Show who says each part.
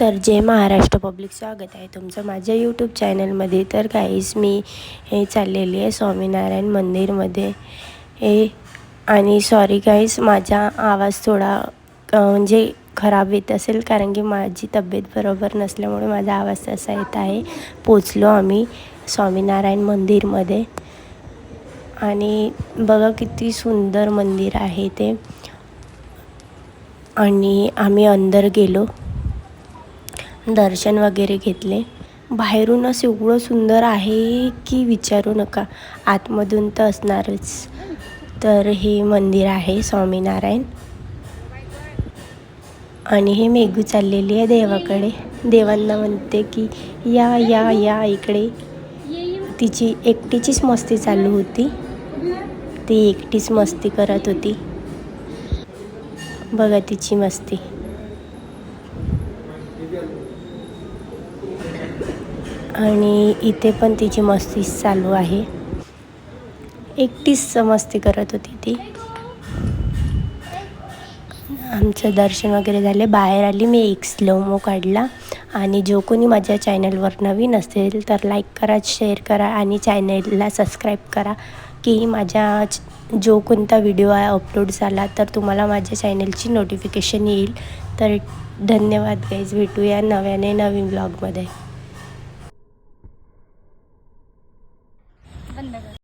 Speaker 1: तर जय महाराष्ट्र पब्लिक स्वागत आहे तुमचं माझ्या यूट्यूब चॅनलमध्ये तर काहीच मी हे चाललेली आहे स्वामीनारायण मंदिरमध्ये. हे आणि सॉरी काहीच माझा आवाज थोडा म्हणजे खराब येत असेल कारण की माझी तब्येत बरोबर नसल्यामुळे माझा आवाज तसा येत आहे. पोचलो आम्ही स्वामीनारायण मंदिरमध्ये. आणि बघा किती सुंदर मंदिर आहे ते. आणि आम्ही अंदर गेलो. दर्शन वगैरे घेतले. बाहेरूनच एवढं सुंदर आहे की विचारू नका. आतमधून तर असणारच. तर हे मंदिर आहे स्वामीनारायण. आणि हे मेघू चाललेली आहे देवाकडे. देवांना म्हणते की या या या इकडे. तिची एकटीचीच मस्ती चालू होती. ती एकटीच मस्ती करत होती. बघा तिची मस्ती. आणि इथे पण तिची मस्ती चालू आहे. एकटीच मस्ती करत होती ती. आमचं दर्शन वगैरे झाले. बाहेर आली मी एक स्लोमो काढला. आणि जो कोणी माझ्या चॅनलवर नवीन असेल तर लाईक करा शेअर करा आणि चॅनलला सबस्क्राईब करा. की माझ्या जो कोणता व्हिडिओ आहे अपलोड झाला तर तुम्हाला माझ्या चॅनलची नोटिफिकेशन येईल. तर धन्यवाद गाईज भेटूया नव्याने नवीन ब्लॉगमध्ये